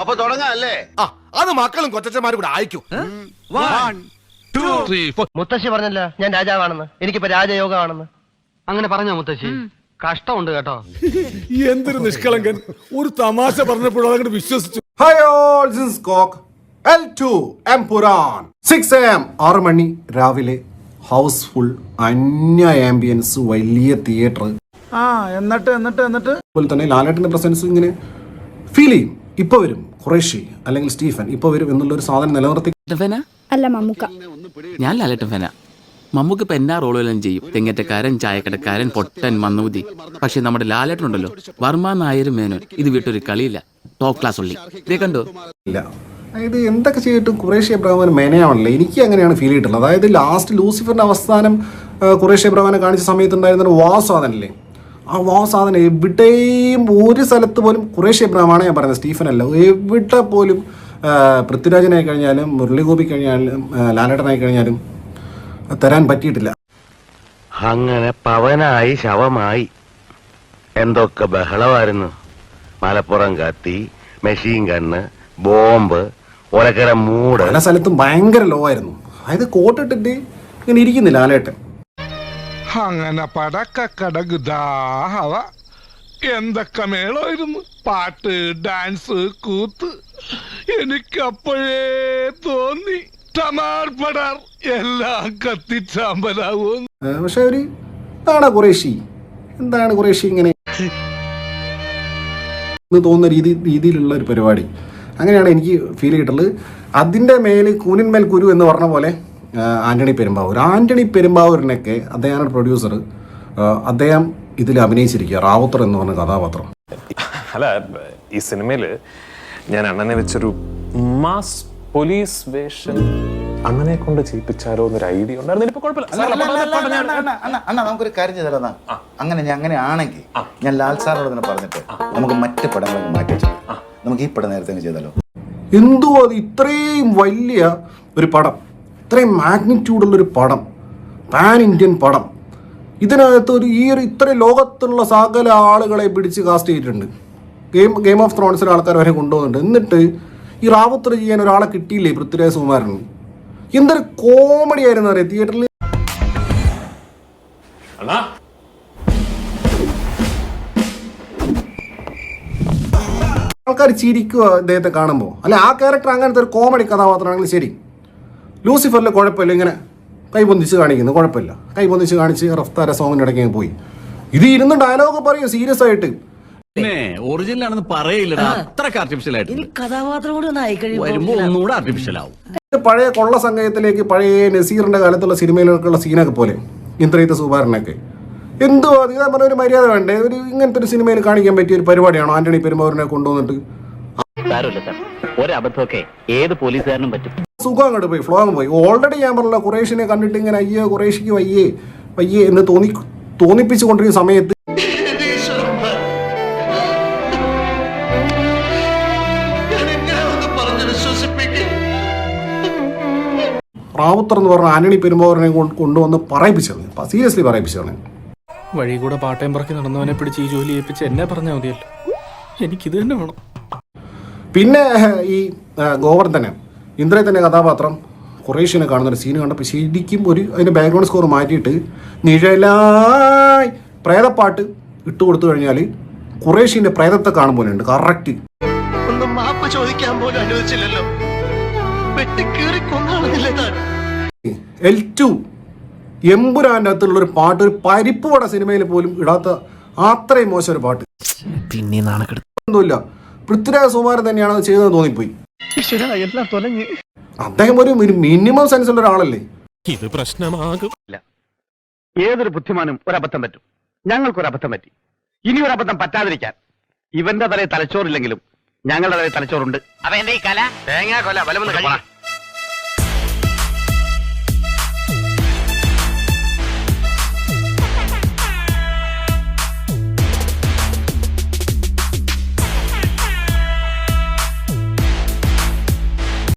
അപ്പൊ തുടങ്ങാല്ലേ? ആ അത് മക്കളും കൊച്ചന്മാരും കൂടെ അയക്കൂ. മുത്തശ്ശി പറഞ്ഞല്ല ഞാൻ രാജാവാണെന്ന്. എനിക്കിപ്പോ രാജയോഗമാണെന്ന്. അങ്ങനെ പറഞ്ഞോ മുത്തശ്ശി? കഷ്ടമുണ്ട് കേട്ടോ. എന്തൊരു നിഷ്കളങ്കൻ. ഒരു തമാശ പറഞ്ഞപ്പോഴും അതങ്ങോട്ട് വിശ്വസിച്ചു. Hi all, this is Cock. L2 Empuraan six M ആറ് മണി രാവിലെ. ഹൗസ്ഫുൾ അന്യ ആംബിയൻസ് വലിയ തിയേറ്റർ ആ എന്നിട്ട് എന്നിട്ട് എന്നിട്ട്? അതുപോലെ തന്നെ ലാലേട്ടന്റെ പ്രസൻസ് ഇങ്ങനെ ഫീൽ ചെയ്യും. ഇപ്പൊ വരും ഖുറേഷി അല്ലെങ്കിൽ സ്റ്റീഫൻ ഇപ്പൊ വരും എന്നുള്ള ഒരു സാധനം നിലനിർത്തി ഫെന അല്ല മമ്മൂക്ക. ഞാൻ ലാലേട്ടൻ ഫെന. മമ്മൂക്ക് ഇപ്പൊ എന്നാ റോളുകളും ചെയ്യും. തെങ്ങറ്റക്കാരൻ ചായക്കടക്കാരൻ പൊട്ടൻ മന്നൂതി പക്ഷെ നമ്മുടെ ലാലേട്ടനുണ്ടല്ലോ വർമ്മ നായരും മേനോൻ. ഇത് വിട്ടൊരു കളിയില്ല. ടോപ്പ് ക്ലാസ് ഉള്ളി. ഇതേ കണ്ടോ? ഇല്ല. അതായത് എന്തൊക്കെ ചെയ്തിട്ടും ഖുറേഷി അബ്രഹാമൻ മെനയാണല്ലോ. എനിക്ക് അങ്ങനെയാണ് ഫീൽ ചെയ്തിട്ടുള്ളത് അതായത് ലാസ്റ്റ് ലൂസിഫറിന്റെ അവസാനം ആ, ഖുറേഷി അബ്രഹാമിനെ കാണിച്ച സമയത്തുണ്ടായിരുന്ന ഒരു ആ വാ സാധനം എവിടെയും ഒരു സ്ഥലത്ത് പോലും കുറേശ്ശെ അബ്രഹാമാണ് ഞാൻ പറയുന്നത് സ്റ്റീഫൻ അല്ല. എവിടെ പോലും പൃഥ്വിരാജനായി കഴിഞ്ഞാലും മുരളിഗോപി കഴിഞ്ഞാലും ലാലേട്ടനായി കഴിഞ്ഞാലും തരാൻ പറ്റിയിട്ടില്ല. അങ്ങനെ പവനായി ശവമായി. എന്തൊക്കെ ബഹളമായിരുന്നു. മലപ്പുറം കത്തി മെഷീൻ കണ്ണ് ബോംബ് ഒലക്കര മൂട്. പല സ്ഥലത്തും ഭയങ്കര ലോ ആയിരുന്നു. അതായത് കോട്ടിട്ടിട്ട് ഇങ്ങനെ ഇരിക്കുന്നില്ല ലാലേട്ടൻ. അങ്ങനെ പടക്കടകുദാഹവ എന്തൊക്കെ മേളമായിരുന്നു? പാട്ട് ഡാൻസ് കൂത്ത്. എനിക്കപ്പോഴേ തോന്നി. ടമാർ പടാർ എല്ലാം കത്തിച്ചാമ്പലാവും പക്ഷെ ഒരു എന്താണ് കുറേശി. എന്താണ് കുറേശി ഇങ്ങനെ? തോന്നുന്ന രീതി രീതിയിലുള്ള ഒരു പരിപാടി. അങ്ങനെയാണ് എനിക്ക് ഫീൽ ചെയ്തിട്ടുള്ളത് അതിന്റെ മേൽ കൂനിന്മേൽ കുരു എന്ന് പറഞ്ഞ പോലെ ഏഹ് ആന്റണി പെരുമ്പാവൂർ. ആന്റണി പെരുമ്പാവൂരിനൊക്കെ അദ്ദേഹമാണ് പ്രൊഡ്യൂസർ അദ്ദേഹം ഇതിൽ അഭിനയിച്ചിരിക്കുക റാവുത്തർ എന്ന് പറഞ്ഞ കഥാപാത്രം. അല്ല ഈ സിനിമയിൽ ഞാൻ അണ്ണനെ വെച്ചൊരു മാസ് പോലീസ് വേഷം അണ്ണനെ കൊണ്ട് ചെയ്യിപ്പിച്ചാലോ എന്നൊരു ഐഡിയ ഉണ്ടായിരുന്നു. നമുക്കൊരു കാര്യം ചെയ്തതാ? അങ്ങനെ ഞാൻ അങ്ങനെ ആണെങ്കിൽ ഞാൻ ലാൽ സാറിനോട് തന്നെ പറഞ്ഞിട്ട് നമുക്ക് മറ്റു പടങ്ങളൊക്കെ മാറ്റി വെച്ചാൽ നമുക്ക് ഈ പടം നേരത്തെ ചെയ്താലോ? എന്തോ അത് ഇത്രയും വലിയ ഒരു പടം? ഇത്രയും മാഗ്നിറ്റ്യൂഡുള്ളൊരു പടം പാൻ ഇന്ത്യൻ പടം. ഇതിനകത്ത് ഒരു ഈ ഒരു ഇത്രയും ലോകത്തുള്ള സകല ആളുകളെ പിടിച്ച് കാസ്റ്റ് ചെയ്തിട്ടുണ്ട്. ഗെയിം ഗെയിം ഓഫ് ത്രോൺസിലെ ആൾക്കാർ വരെ കൊണ്ടുപോകുന്നുണ്ട്. എന്നിട്ട് ഈ റാവുത്തർ ചെയ്യാൻ ഒരാളെ കിട്ടിയില്ലേ പൃഥ്വിരാജ് സുകുമാരന്? എന്തൊരു കോമഡി ആയിരുന്നു അറിയാം? തിയേറ്ററിൽ ആൾക്കാർ ചിരിക്കുക അദ്ദേഹത്തെ കാണുമ്പോൾ അല്ലെ ആ ക്യാരക്ടർ അങ്ങനത്തെ ഒരു കോമഡി കഥാപാത്രമാണെങ്കിൽ ശരി. ലൂസിഫറിൽ കുഴപ്പമില്ല ഇങ്ങനെ കൈ പൊന്തിച്ച് കാണിക്കുന്നു. കുഴപ്പമില്ല. കൈ പൊന്തിച്ച് കാണിച്ച് റഫ്താര സോങ്ങിന്റെ ഇടയ്ക്ക് പോയി. ഇത് ഇരുന്ന് ഡയലോഗ് പറയും സീരിയസ് ആയിട്ട്. ഒറിജിനൽ ആണെന്ന് പറയില്ല അത്രയ്ക്ക് ആർട്ടിഫിഷ്യൽ ആയിട്ട് കഥാപാത്രം കൂടി ഒന്ന് ആയി വരുമ്പോൾ ഒന്നുകൂടെ ആർട്ടിഫിഷ്യൽ ആവും. പഴയ കൊള്ള സംഘത്തിലേക്ക് പഴയ നസീറിന്റെ കാലത്തുള്ള സിനിമയിലൊക്കെയുള്ള സീനൊക്കെ പോലെ ഇന്ദ്രയിത്ത സുബാറിനൊക്കെ എന്തോ അത്? ഞാൻ പറഞ്ഞ ഒരു മര്യാദ വേണ്ടേ? ഒരു ഇങ്ങനത്തെ ഒരു സിനിമയിൽ കാണിക്കാൻ പറ്റിയ ഒരു പരിപാടിയാണോ ആന്റണി പെരുമാറിനെ കൊണ്ടുവന്നിട്ട്? സാരമില്ല സാർ. ഒരബദ്ധമൊക്കെ ഏത് പോലീസുകാരനും പറ്റും. സുഖം അങ്ങോട്ട് പോയി ഫ്ലോ അങ്ങ് പോയി. ഓൾറെഡി ഞാൻ പറഞ്ഞല്ലോ കുറേഷിനെ കണ്ടിട്ട് ഇങ്ങനെ അയ്യോ കുറേഷിക്ക് വയ്യേ വയ്യേ എന്ന് തോന്നി തോന്നിപ്പിച്ചു കൊണ്ടിരിക്കുന്ന സമയത്ത് റാവുത്തർ എന്ന് പറഞ്ഞ ആന്റണി പെരുമ്പോറിനെ കൊണ്ട് കൊണ്ടുവന്ന് പറയിപ്പിച്ചത് സീരിയസ്ലി പറയിപ്പിച്ചതാണ്. വഴി കൂടെ പാട്ടയം പറക്കി നടന്നവനെ പിടിച്ച് ഈ ജോലി ഏൽപ്പിച്ച് എന്നെ പറഞ്ഞാൽ മതിയല്ലോ. എനിക്കിത് തന്നെ വേണം. പിന്നെ ഈ ആ, ഗോവർദ്ധനൻ തന്നെ കഥാപാത്രം കുറേശ്ശിനെ കാണുന്ന ഒരു സീൻ കണ്ടപ്പോൾ ശരിക്കും ഒരു അതിന്റെ ബാക്ക്ഗ്രൗണ്ട് സ്കോർ മാറ്റിയിട്ട് നിഴലായി പ്രേതപ്പാട്ട് ഇട്ട് കൊടുത്തു കഴിഞ്ഞാൽ കുറേശ്ശിന്റെ പ്രേതത്തെ കാണുമ്പോൾ ഉണ്ട്. കറക്റ്റ് ഒന്നും മാപ്പ് ചോദിക്കാൻ പോലും അനുവദിച്ചില്ലല്ലോ. എൽ ടു എമ്പുരാന്റെ അകത്തുള്ളൊരു പാട്ട് ഒരു പരിപ്പ് പട സിനിമയിൽ പോലും ഇടാത്ത അത്രയും മോശം ഒരു പാട്ട്. പിന്നെ ഒന്നുമില്ല. പൃഥ്വിരാജ് സുമാരൻ തന്നെയാണ് അത് ചെയ്തതെന്ന് തോന്നിപ്പോയി. എല്ലാം തൊലഞ്ഞ്. അദ്ദേഹം ഒരു മിനിമം സെൻസ് ഉള്ള ഒരാളല്ലേ? ഇത് പ്രശ്നമാകും. ഏതൊരു ബുദ്ധിമാനും ഒരബദ്ധം പറ്റും. ഞങ്ങൾക്കൊരു അബദ്ധം പറ്റി. ഇനി ഒരു അബദ്ധം പറ്റാതിരിക്കാൻ ഇവന്റെ തലയിൽ തലച്ചോറില്ലെങ്കിലും ഞങ്ങളുടെ തലയിൽ തലച്ചോറുണ്ട്. അവന്റെ ഈ കല? തേങ്ങാ കൊല ബലമെന്ന് കഴിയും